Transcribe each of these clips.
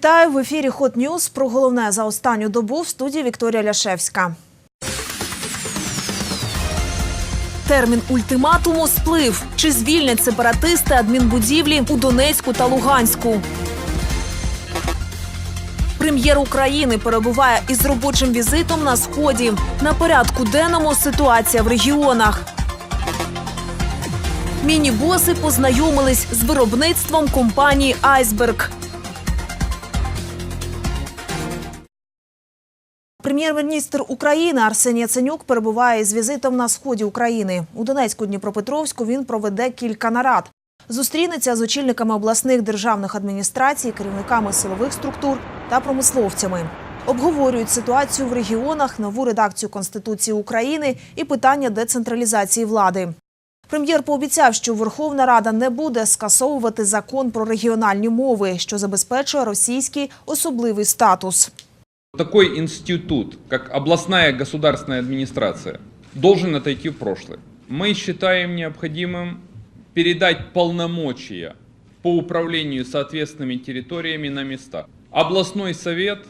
Вітаю в ефірі Hot News. Про головне за останню добу в студії Вікторія Ляшевська. Термін ультиматуму сплив. Чи звільнять сепаратисти адмінбудівлі у Донецьку та Луганську? Прем'єр України перебуває із робочим візитом на сході. На порядку денному ситуація в регіонах. Міні-боси познайомились з виробництвом компанії Айсберг. Прем'єр-міністр України Арсеній Яценюк перебуває з візитом на сході України. У Донецьку Дніпропетровську він проведе кілька нарад. Зустрінеться з очільниками обласних державних адміністрацій, керівниками силових структур та промисловцями. Обговорюють ситуацію в регіонах, нову редакцію Конституції України і питання децентралізації влади. Прем'єр пообіцяв, що Верховна Рада не буде скасовувати закон про регіональні мови, що забезпечує російський особливий статус. Такой институт, как областная государственная администрация, должен отойти в прошлое. Мы считаем необходимым передать полномочия по управлению соответственными территориями на места. Областной совет,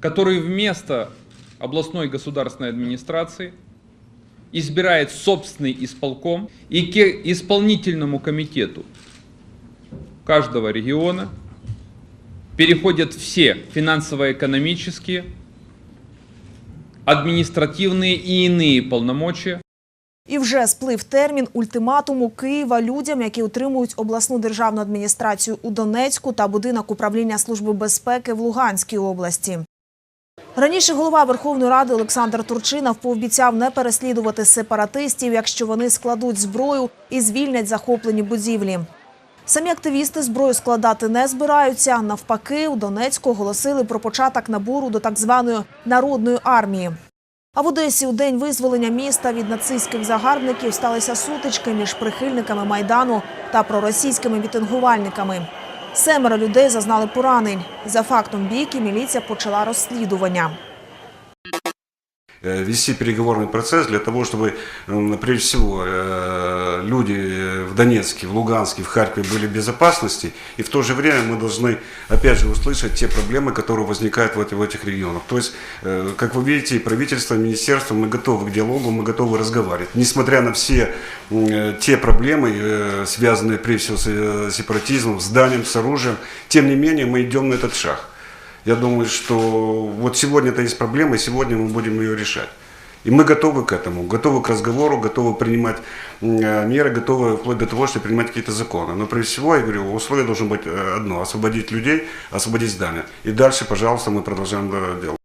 который вместо областной государственной администрации избирает собственный исполком и к исполнительному комитету каждого региона переходят все финансово-экономические, административные и иные полномочия І вже сплив термін ультиматуму Києва людям, які утримують обласну державну адміністрацію у Донецьку та будинок управління Служби безпеки в Луганській області. Раніше голова Верховної Ради Олександр Турчинов пообіцяв не переслідувати сепаратистів, якщо вони складуть зброю і звільнять захоплені будівлі. Самі активісти зброю складати не збираються. Навпаки, у Донецьку оголосили про початок набору до так званої народної армії. А в Одесі у день визволення міста від нацистських загарбників сталися сутички між прихильниками майдану та проросійськими мітингувальниками. Семеро людей зазнали поранень. За фактом бійки міліція почала розслідування. Э, вести переговорный процесс для того, чтобы, прежде всего, э, люди в Донецке, в Луганске, в Харькове были в безопасности, и в то же время мы должны, опять же, услышать те проблемы, которые возникают в, эти- в этих регионах. То есть, э, как вы видите, правительство, и министерство, мы готовы к диалогу, мы готовы разговаривать. Несмотря на все те проблемы, связанные, прежде всего, с сепаратизмом, с зданием, с оружием, тем не менее мы идем на этот шаг. Я думаю, что вот сегодня это есть проблема, и сегодня мы будем ее решать. И мы готовы к этому, готовы к разговору, готовы принимать м, э, меры, готовы вплоть до того, что принимать какие-то законы. Но прежде всего, я говорю, условие должно быть э, одно – освободить людей, освободить здания. И дальше, пожалуйста, мы продолжаем э, дело.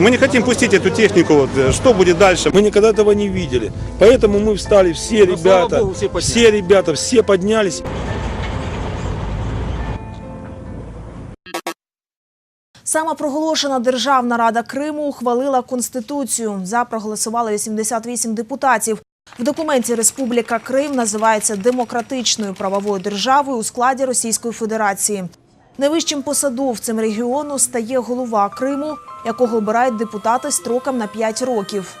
Мы не хотим пустить эту технику. Вот, э, что будет дальше? Мы никогда этого не видели. Поэтому мы встали все Ну, слава ребята, Богу, все поднялись. все ребята, все поднялись. Самопроголошена Державна рада Криму ухвалила конституцію. За проголосували 88 депутатів. В документі Республіка Крим називається демократичною правовою державою у складі Російської Федерації. Найвищим посадовцем регіону стає голова Криму, якого обирають депутати строком на 5 років.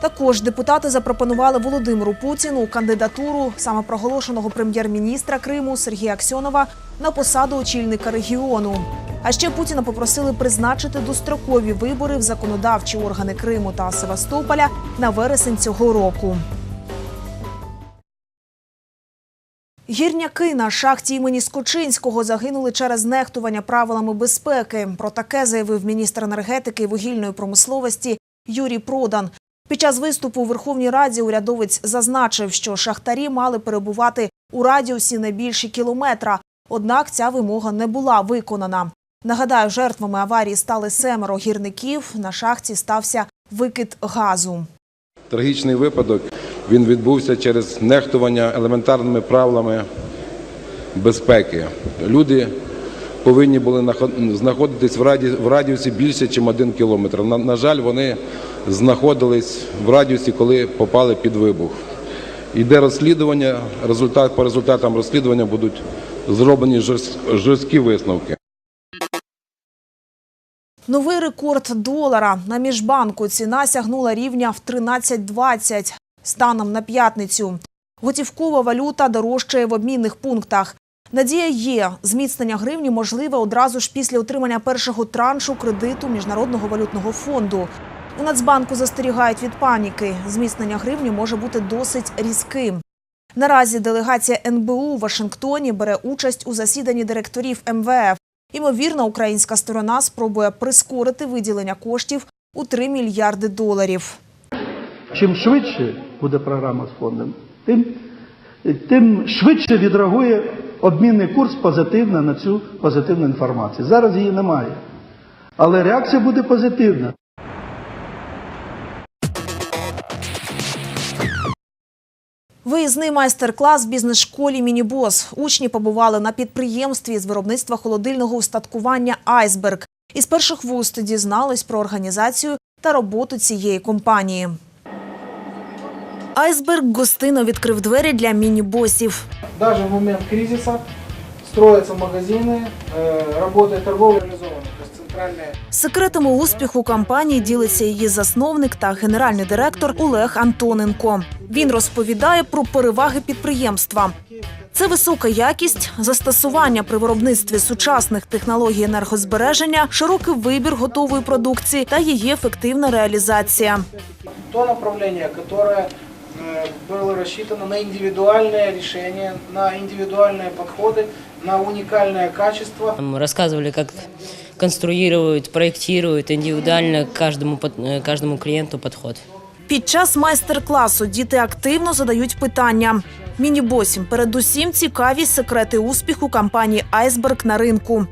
Також депутати запропонували Володимиру Путіну кандидатуру самопроголошеного прем'єр-міністра Криму Сергія Аксьонова на посаду очільника регіону. А ще Путіна попросили призначити дострокові вибори в законодавчі органи Криму та Севастополя на вересень цього року. Гірняки на шахті імені Скочинського загинули через нехтування правилами безпеки. Про таке заявив міністр енергетики і вугільної промисловості Юрій Продан. Під час виступу у Верховній Раді урядовець зазначив, що шахтарі мали перебувати у радіусі не більше кілометра. Однак ця вимога не була виконана. Нагадаю, жертвами аварії стали семеро гірників. На шахті стався викид газу. Трагічний випадок він відбувся через нехтування елементарними правилами безпеки. Люди повинні були знаходитись в раді- в радіусі більше, ніж один кілометр. На, жаль, вони знаходились в радіусі, коли попали під вибух. йде розслідування. Результат по результатам розслідування будуть зроблені жорсткі висновки. Новий рекорд долара на міжбанку ціна сягнула рівня в 13.20 станом на п'ятницю. Готівкова валюта дорожчає в обмінних пунктах. Надія є, зміцнення гривні можливе одразу ж після отримання першого траншу кредиту Міжнародного валютного фонду. У Нацбанку застерігають від паніки. Зміцнення гривні може бути досить різким. Наразі делегація НБУ у Вашингтоні бере участь у засіданні директорів МВФ. Імовірно, українська сторона спробує прискорити виділення коштів у 3 мільярди доларів. Чим швидше буде програма з фондом, тим, тим швидше відреагує обмінний курс позитивно на цю позитивну інформацію. Зараз її немає. Але реакція буде позитивна. Виїзний майстер-клас в бізнес-школі Мінібос. Учні побували на підприємстві з виробництва холодильного устаткування Айсберг. Із перших вуст дізнались про організацію та роботу цієї компанії. Айсберг гостино відкрив двері для міні-босів. даже в момент кризиса строятся магазины, э, работает торговля реализована. То есть центральная Секретами успіху компанії ділиться її засновник та генеральний директор Олег Антоненко. Він розповідає про переваги підприємства. Це висока якість, застосування при виробництві сучасних технологій енергозбереження, широкий вибір готової продукції та її ефективна реалізація. то направление, которое э, было рассчитано на индивидуальное решение, на индивидуальные подходы, на уникальное качество. Нам рассказывали, как конструируют, проектируют индивидуально к каждому, под- э, каждому клиенту подход. Під час майстер-класу діти активно задають питання. Мінібосім передусім цікаві секрети успіху компанії Айсберг на ринку.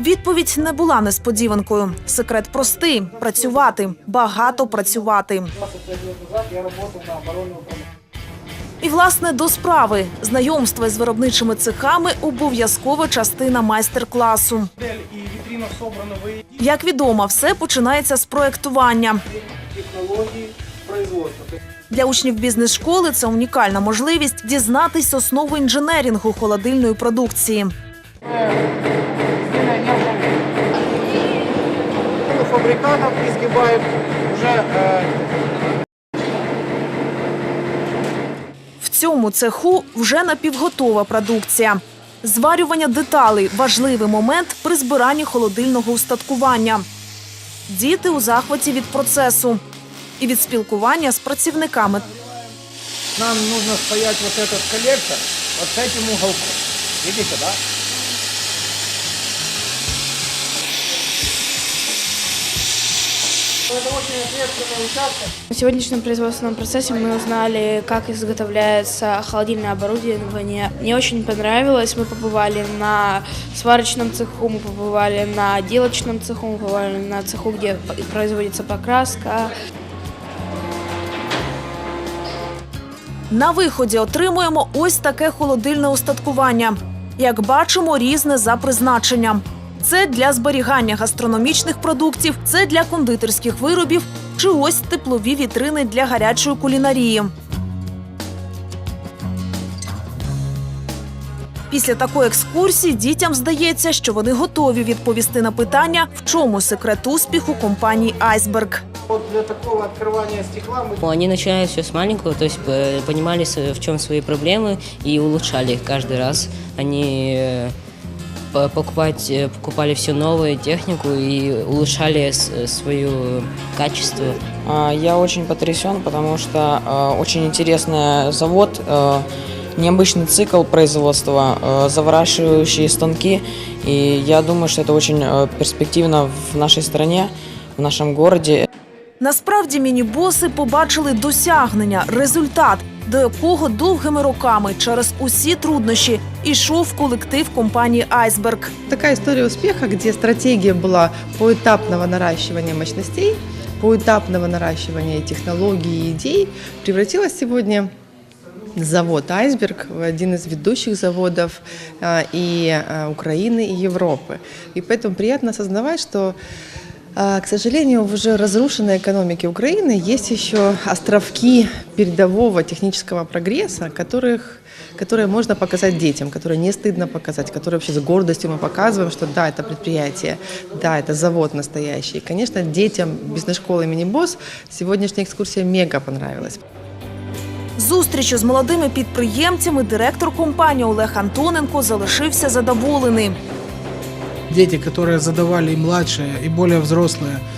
Відповідь не була несподіванкою. Секрет простий працювати, багато працювати. 25 лет назад я работал на оборонную промышленность. І власне до справи знайомство з виробничими цехами обов'язкова частина майстер-класу. Модель и витрина собраны вы Як відомо, все починається з проектування. технологии производства. То есть Для учнів бізнес-школи це унікальна можливість дізнатись основу інженерінгу холодильної продукції. нержавеют. Фабрикатов изгибаем уже э, В цьому цеху вже напівготова продукція. Зварювання деталей важливий момент при збиранні холодильного устаткування. Діти у захваті від процесу і від спілкування з працівниками. нам нужно спаять вот этот коллектор вот с этим уголком. Видите, да? Это очень ответственный участок. В сегодняшнем производственном процессе мы узнали, как изготовляется холодильное оборудование. Мне очень понравилось. Мы побывали на сварочном цеху, мы побывали на отделочном цеху, мы побывали на цеху, где производится покраска. На виході отримуємо ось таке холодильне устаткування. Як бачимо, різне за призначенням. Це для зберігання гастрономічних продуктів, це для кондитерських виробів чи ось теплові вітрини для гарячої кулінарії. Після такої екскурсії дітям здається, що вони готові відповісти на питання, в чому секрет успіху компанії Айсберг. Вот для такого открывания стекла мы Они начинают все с маленького, то есть э, понимали, с- в чем свои проблемы и улучшали их каждый раз. Они э, по- покупать, э, покупали всю новую технику и улучшали с- свое качество. А, Я очень потрясен, потому что э, очень интересный завод, э, необычный цикл производства, э, заворачивающие станки. И я думаю, что это очень э, перспективно в нашей стране, в нашем городе. Насправді мінібоси побачили досягнення, результат, до якого довгими роками через усі труднощі ішов колектив компанії Айсберг. Такая история успеха, где стратегия была поэтапного наращивания мощностей, поэтапного наращивания технологий и идей, превратилась сегодня завод «Айсберг» в один из ведущих заводов а, и а, Украины, и Европы. И поэтому приятно осознавать, что А, К сожалению, в уже разрушенной экономике Украины есть еще островки передового технического прогресса, которых, которые можно показать детям, которые не стыдно показать, которые вообще с гордостью мы показываем, что да, это предприятие, да, это завод настоящий. И, конечно, детям бизнес-школы имени БОС сегодняшняя экскурсия мега понравилась. Зустрічю з молодими підприємцями директор компанії Олег Антоненко залишився задоволений. Дети, которые задавали и младшие, и более взрослые, э,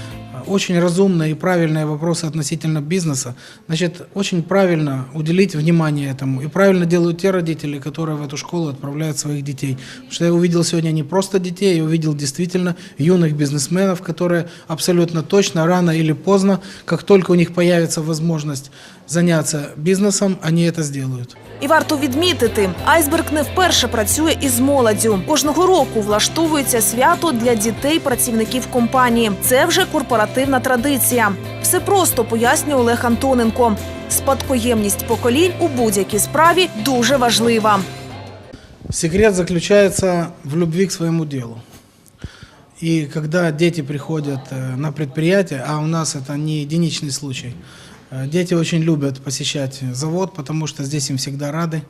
очень разумные и правильные вопросы относительно бизнеса. Значит, очень правильно уделить внимание этому. И правильно делают те родители, которые в эту школу отправляют своих детей. Потому что я увидел сегодня не просто детей, я увидел действительно юных бизнесменов, которые абсолютно точно, рано или поздно, как только у них появится возможность заняться бизнесом, они это сделают. І варто відмітити, айсберг не вперше працює із молоддю. Кожного року влаштовується свято для дітей працівників компанії. Це вже корпоративна традиція. Все просто пояснює Олег Антоненко. Спадкоємність поколінь у будь-якій справі дуже важлива. Секрет заключается в любви к своему делу. И когда дети приходят э, на предприятие, а у нас это не единичный случай, э, дети очень любят посещать завод, потому что здесь им всегда рады.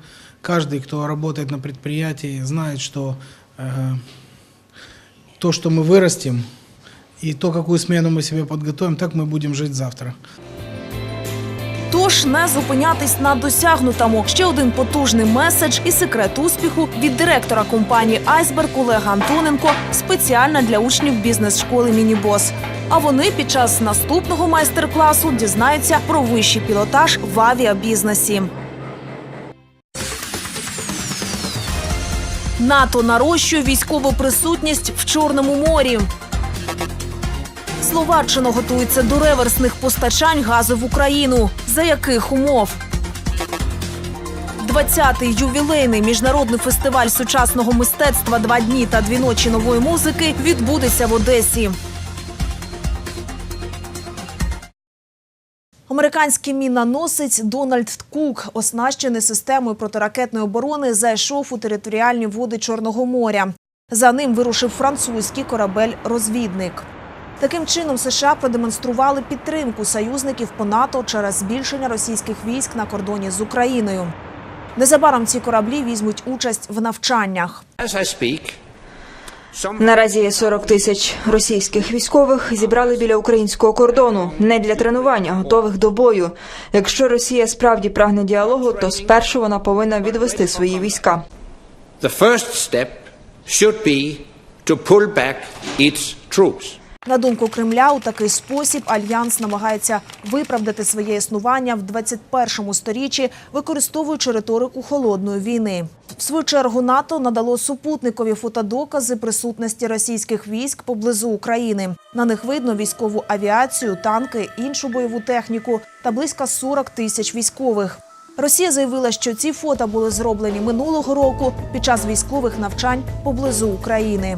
Каждый, кто работает на предприятии, знает, что э, то, что мы вырастим, и то, какую смену мы себе подготовим, так мы будем жить завтра. Тож не зупинятись на досягнутому. Ще один потужний меседж і секрет успіху від директора компанії Айсберг Олега Антоненко спеціально для учнів бізнес-школи Мінібос. А вони під час наступного майстер-класу дізнаються про вищий пілотаж в авіабізнесі. НАТО нарощує військову присутність в Чорному морі. Словаччина готується до реверсних постачань газу в Україну. За яких умов? 20-й ювілейний міжнародний фестиваль сучасного мистецтва «Два дні та дві ночі нової музики відбудеться в Одесі. Американський міноносець Дональд Кук, оснащений системою протиракетної оборони, зайшов у територіальні води Чорного моря. За ним вирушив французький корабель-розвідник. Таким чином, США продемонстрували підтримку союзників по НАТО через збільшення російських військ на кордоні з Україною. Незабаром ці кораблі візьмуть участь в навчаннях. Наразі 40 тисяч російських військових зібрали біля українського кордону не для тренування, готових до бою. Якщо Росія справді прагне діалогу, то спершу вона повинна відвести свої війська. The first step should be to pull back its troops. На думку Кремля, у такий спосіб альянс намагається виправдати своє існування в 21 сторіччі, використовуючи риторику холодної війни. В свою чергу НАТО надало супутникові фотодокази присутності російських військ поблизу України. На них видно військову авіацію, танки, іншу бойову техніку та близько 40 тисяч військових. Росія заявила, що ці фото були зроблені минулого року під час військових навчань поблизу України.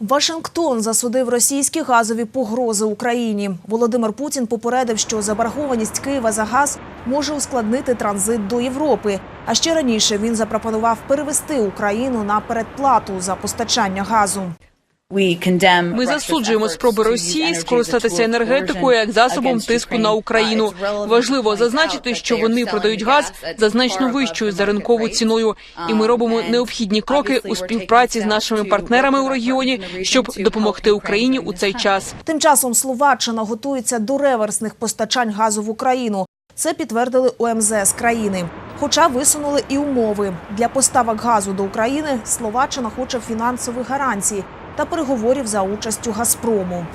Вашингтон засудив російські газові погрози Україні. Володимир Путін попередив, що заборгованість Києва за газ може ускладнити транзит до Європи. А ще раніше він запропонував перевести Україну на передплату за постачання газу. Ми засуджуємо спроби Росії скористатися енергетикою як засобом тиску на Україну. Важливо зазначити, що вони продають газ за значно вищою за ринкову ціною, і ми робимо необхідні кроки у співпраці з нашими партнерами у регіоні, щоб допомогти Україні у цей час. Тим часом Словаччина готується до реверсних постачань газу в Україну. Це підтвердили у МЗС країни. Хоча висунули і умови для поставок газу до України. Словаччина хоче фінансових гарантій та переговорів за участю Газпрому.